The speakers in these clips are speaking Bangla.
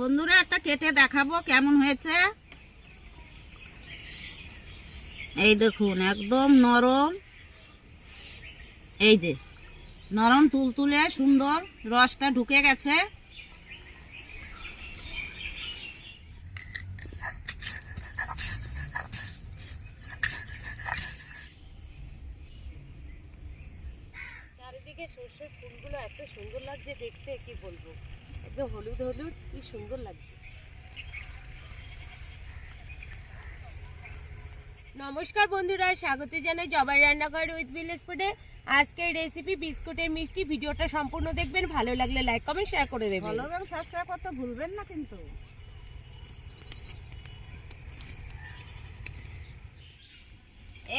বন্ধুরা, একটা কেটে দেখাবো কেমন হয়েছে। এই দেখুন, একদম নরম। এই যে, নরম তুলতুলে সুন্দর রসটা ঢুকে গেছে। চারিদিকে সর্ষের ফুলগুলো এত সুন্দর লাগছে দেখতে, কি বলব? একদম হলুদ হলুদ, কি সুন্দর লাগছে। নমস্কার বন্ধুরা, স্বাগত জানাই জবাই রান্নাঘর উইথ ভিলেজ ফুডে আজকের রেসিপি বিস্কুটের মিষ্টি, ভিডিওটা সম্পূর্ণ দেখবেন। ভালো লাগলে লাইক কমেন্ট শেয়ার করে দেবেন। ভালো এবং সাবস্ক্রাইব করতে ভুলবেন না কিন্তু।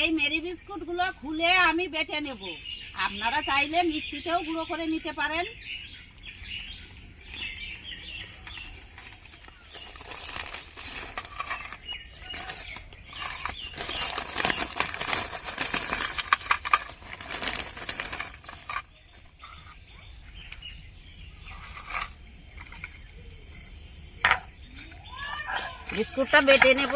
এই মেরি বিস্কুটগুলো খুলে আমি বেটে নেব। আপনারা চাইলে মিক্সিতেও গুঁড়ো করে নিতে পারেন। বিস্কুটটা বেটে নেব।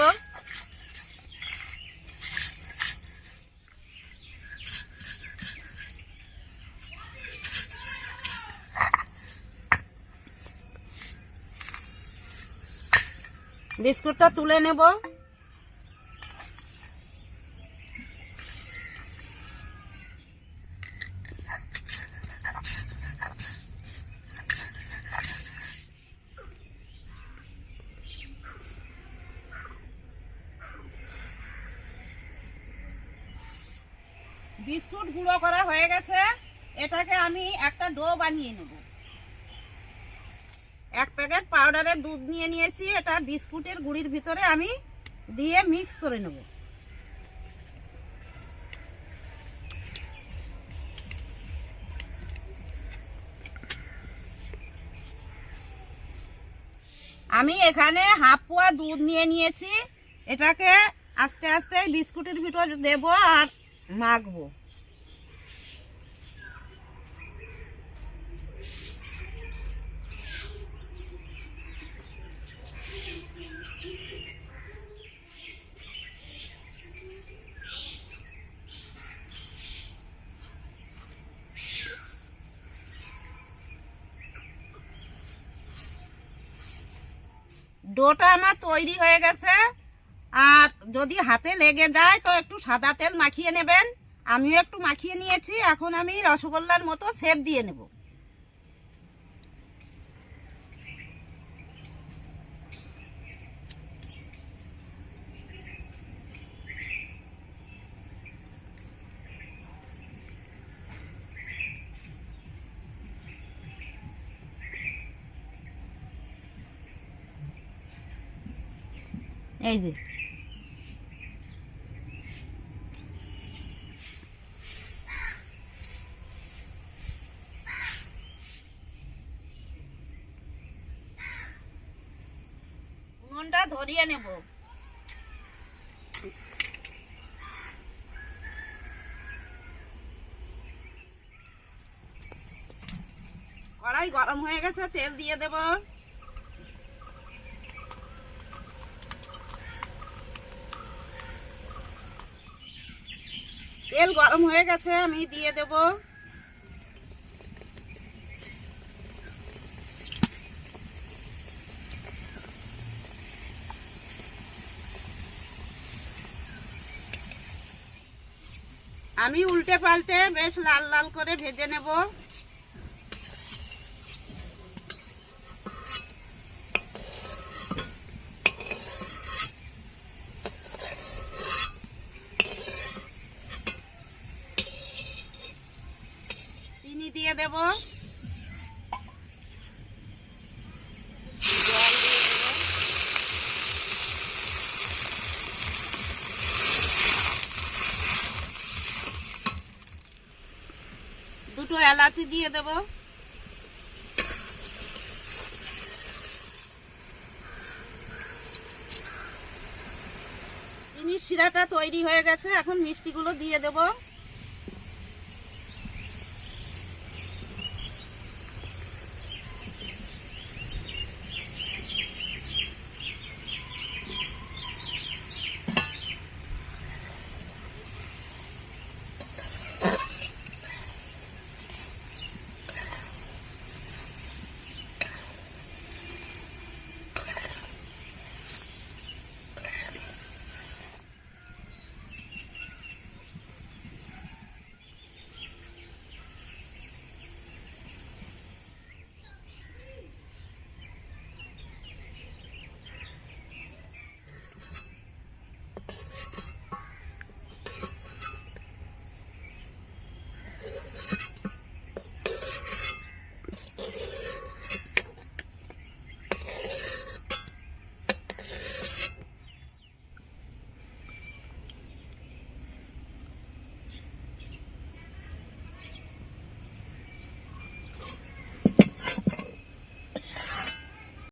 বিস্কুটটা তুলে নেব। বিস্কুট গুঁড়ো করা হয়ে গেছে। এটাকে আমি একটা ডো বানিয়ে নেব। এক প্যাকেট পাউডারের দুধ নিয়ে নিয়েছি। এটা বিস্কুটের গুঁড়ির ভিতরে আমি দিয়ে মিক্স করে নেব। আমি এখানে হাফ পোয়া দুধ নিয়ে নিয়েছি। এটাকে আস্তে আস্তে বিস্কুটের ভিতর দেব আর মাখবো। ডোটা আমার তৈরি হয়ে গেছে। আর যদি হাতে লেগে যায়, তো একটু সাদা তেল মাখিয়ে নেবেন। আমিও একটু মাখিয়ে নিয়েছি, এখন আমি রসগোল্লার মতো সেপ দিয়ে নেব। এই যে। উনুনটা ধরিয়ে নেব। কড়াই গরম হয়ে গেছে, তেল দিয়ে দেব। তেল গরম হয়ে গেছে, আমি দিয়ে দেব। আমি উল্টে পাল্টে বেশ লাল লাল করে ভেজে নেব চিনি দিয়ে দেব জল দিয়ে দেব দুটো এলাচি দিয়ে দেব। চিনির শিরাটা তৈরি হয়ে গেছে এখন মিষ্টিগুলো দিয়ে দেব।